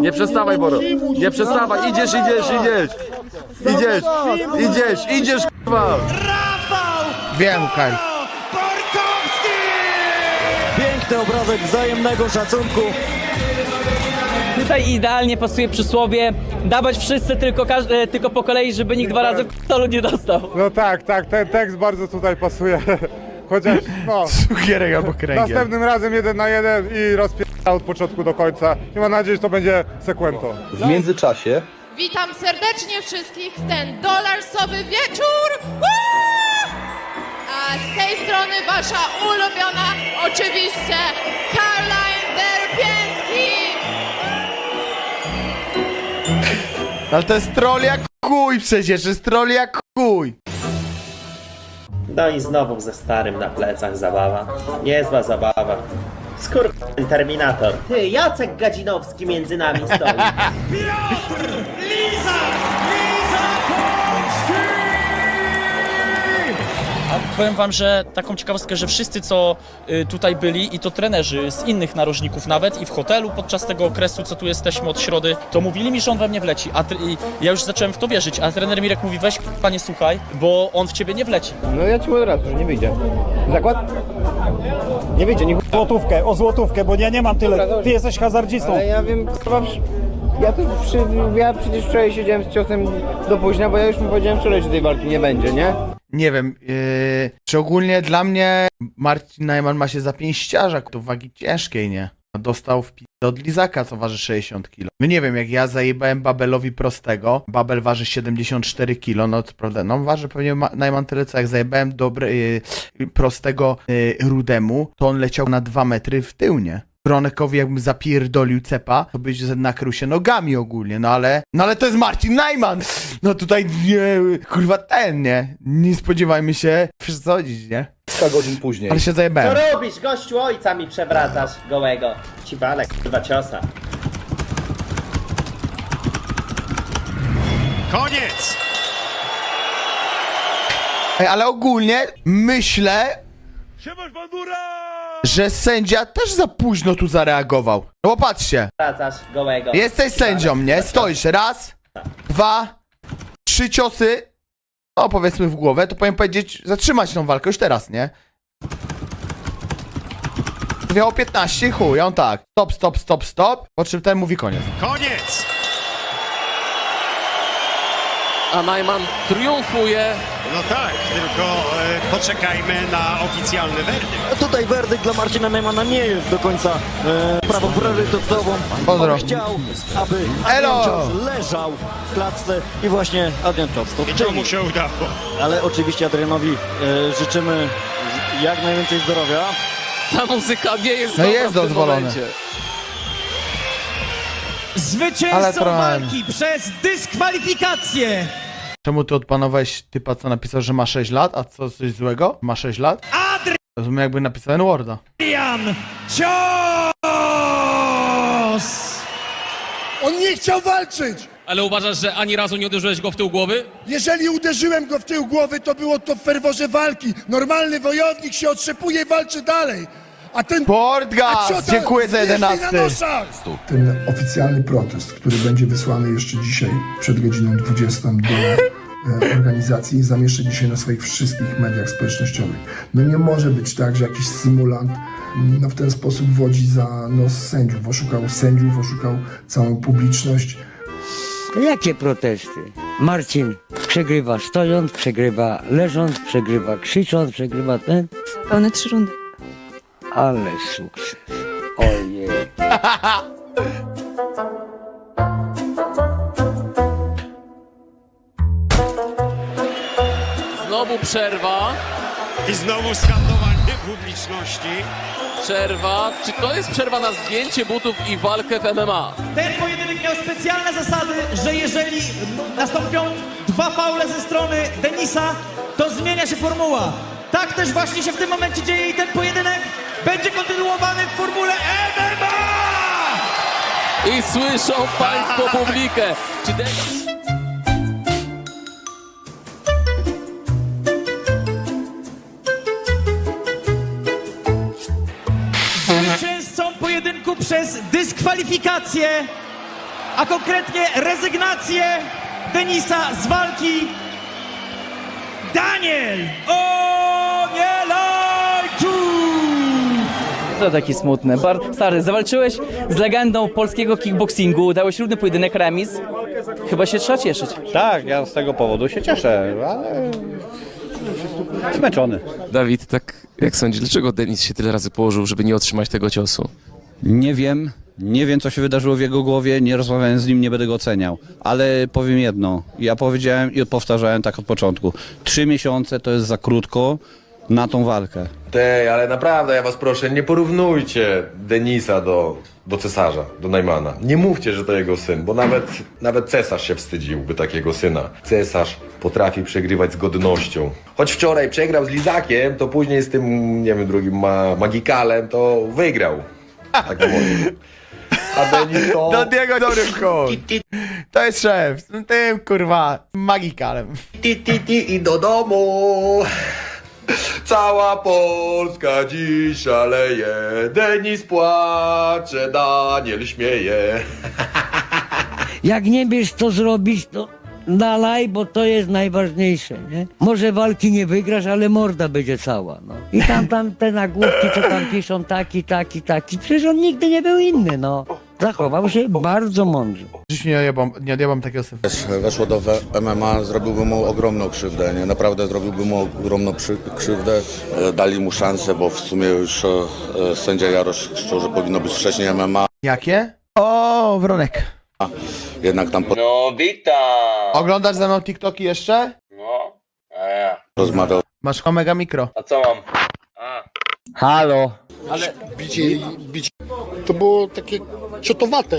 Nie przestawaj, Boro. Nie przestawaj. Idziesz, idziesz, idziesz. Idziesz, idziesz, idziesz, k***a. Wiem, Kaj. Piękny obrazek wzajemnego szacunku. Tutaj idealnie pasuje przysłowie dawać wszyscy tylko, każdy, tylko po kolei, żeby nikt dwa razy tolu nie dostał. No tak, tak, ten tekst bardzo tutaj pasuje. Chociaż, no, Cukierek albo kręgiel. następnym razem jeden na jeden i rozpierdala od początku do końca. I mam nadzieję, że to będzie sekwento. W międzyczasie Witam serdecznie wszystkich w ten dolarsowy wieczór! Woo! A z tej strony wasza ulubiona, oczywiście, Caroline Derpięski! Ale to jest troll jak kuj przecież, jest troll jak kuj. No i znowu ze starym na plecach zabawa. Niezła zabawa. Skur... Terminator. Ty, Jacek Gadzinowski między nami stoi. Powiem wam, że taką ciekawostkę, że wszyscy co y, tutaj byli i to trenerzy z innych narożników nawet i w hotelu podczas tego okresu, co tu jesteśmy od środy, to mówili mi, że on we mnie wleci. A tre- i ja już zacząłem w to wierzyć, a trener Mirek mówi weź panie słuchaj, bo on w ciebie nie wleci. No ja ci mówię od razu, że nie wyjdzie. Zakład? Nie wyjdzie, nie Złotówkę, o złotówkę, bo ja nie mam tyle. Ty jesteś hazardzistą. Ale ja wiem, kurwa, przy- ja tu przy, ja przecież wczoraj siedziałem z ciosem do późna, bo ja już mu powiedziałem wczoraj, że tej walki nie będzie, nie? Nie wiem, yy, czy ogólnie dla mnie Marcin Najman ma się za pięściarza, to wagi ciężkiej, nie? Dostał w od Lizaka, co waży 60 kg. No nie wiem, jak ja zajebałem Babelowi prostego, Babel waży 74 kg, no co prawda, no waży pewnie ma, Najman tyle co jak zajebałem dobre, yy, prostego yy, Rudemu, to on leciał na 2 metry w tył, nie? Bronekowi jakbym zapierdolił cepa, to byś nakrył się nogami ogólnie, no ale, no ale to jest Marcin Najman! No tutaj, nie, kurwa ten, nie? Nie spodziewajmy się przesadzić, nie? Kilka godzin później. Ale się Co zajebałem. robisz, gościu ojca mi przewracasz gołego? Ci walę, kurwa ciosa. Koniec! Ej, ale ogólnie myślę, że sędzia też za późno tu zareagował. No bo patrzcie, Wracasz gołego. jesteś sędzią, nie? Stoisz, raz, dwa, trzy ciosy, no powiedzmy w głowę, to powinien powiedzieć, zatrzymać tą walkę już teraz, nie? Miało 15, chuj, on tak, stop, stop, stop, stop, po czym ten mówi koniec. Koniec! A Najman triumfuje. No tak, tylko e, poczekajmy na oficjalny werdykt. Tutaj werdykt dla Marcina Neymana nie jest do końca e, sprawą priorytetową. Pozdro. On chciał, aby Elo! Adrian Cios leżał w klatce i właśnie Adrian Cios to I to czyni. mu się udało. Ale oczywiście Adrianowi e, życzymy jak najwięcej zdrowia. Ta muzyka nie jest No dobra jest w tym dozwolone. momencie. Zwycięzcą trochę- walki przez dyskwalifikację Czemu ty odpanowałeś typa, co napisał, że ma 6 lat, a co, coś złego? Ma 6 lat? Rozumiem, jakby napisałem Worda. Adrian Cios! On nie chciał walczyć! Ale uważasz, że ani razu nie uderzyłeś go w tył głowy? Jeżeli uderzyłem go w tył głowy, to było to w ferworze walki. Normalny wojownik się otrzepuje i walczy dalej. A ten... Portgas! Dziękuję za zwierzchni 11. na nosach! Ten oficjalny protest, który będzie wysłany jeszcze dzisiaj przed godziną 20 do e, organizacji, zamieszczę dzisiaj na swoich wszystkich mediach społecznościowych. No nie może być tak, że jakiś symulant mm, no, w ten sposób wodzi za nos sędziów. Oszukał sędziów, oszukał całą publiczność. Jakie protesty? Marcin przegrywa stojąc, przegrywa leżąc, przegrywa krzycząc, przegrywa ten. Pełne trzy rundy. Ale sukces. Ojej. Znowu przerwa. I znowu skandowanie publiczności. Przerwa. Czy to jest przerwa na zdjęcie butów i walkę w MMA? Ten pojedynek miał specjalne zasady, że jeżeli nastąpią dwa faule ze strony Denisa, to zmienia się formuła. Tak też właśnie się w tym momencie dzieje i ten pojedynek będzie kontynuowany w formule MMA! I słyszą Państwo publikę. Czy ten... Zwycięzcą pojedynku przez dyskwalifikację, a konkretnie rezygnację Denisa z walki Daniel Onielajczuk! To taki smutny. Bar stary, zawalczyłeś z legendą polskiego kickboxingu, dałeś równy pojedynek remis. Chyba się trzeba cieszyć. Tak, ja z tego powodu się cieszę, ale zmęczony. Dawid, tak jak sądzisz, dlaczego Denis się tyle razy położył, żeby nie otrzymać tego ciosu? Nie wiem, nie wiem co się wydarzyło w jego głowie, nie rozmawiałem z nim, nie będę go oceniał. Ale powiem jedno, ja powiedziałem i powtarzałem tak od początku. Trzy miesiące to jest za krótko na tą walkę. Tej, ale naprawdę, ja was proszę, nie porównujcie Denisa do, do cesarza, do Najmana. Nie mówcie, że to jego syn, bo nawet, nawet cesarz się wstydziłby takiego syna. Cesarz potrafi przegrywać z godnością. Choć wczoraj przegrał z Lizakiem, to później z tym, nie wiem, drugim ma, Magikalem, to wygrał. Tak powiem. A Denis to... Do niego dobry chuj. To jest szef. z Tym kurwa magikalem. Ti, ti, ti i do domu. Cała Polska dziś szaleje. Denis płacze, Daniel śmieje. Jak nie wiesz co zrobić, to dalej, bo to jest najważniejsze, nie? Może walki nie wygrasz, ale morda będzie cała, no. I tam, tam te nagłówki, co tam piszą, taki, taki, taki. Przecież on nigdy nie był inny, no. Zachował się bardzo mądrze. Dziś nie odjebam, nie odjebam takiego syfa. Weszło do MMA, zrobiłbym mu ogromną krzywdę, nie? Naprawdę zrobiłbym mu ogromną przy- krzywdę. E, Dali mu szansę, bo w sumie już e, e, sędzia Jarosz szczerze że powinno być wcześniej MMA. Jakie? O, Wronek. Jednak tam po- No witam! Oglądasz ze mną TikToki jeszcze? No, a ja. rozmawiał Masz Omega Mikro. A co mam? Halo. bicie, bicie. To było takie ciotowate.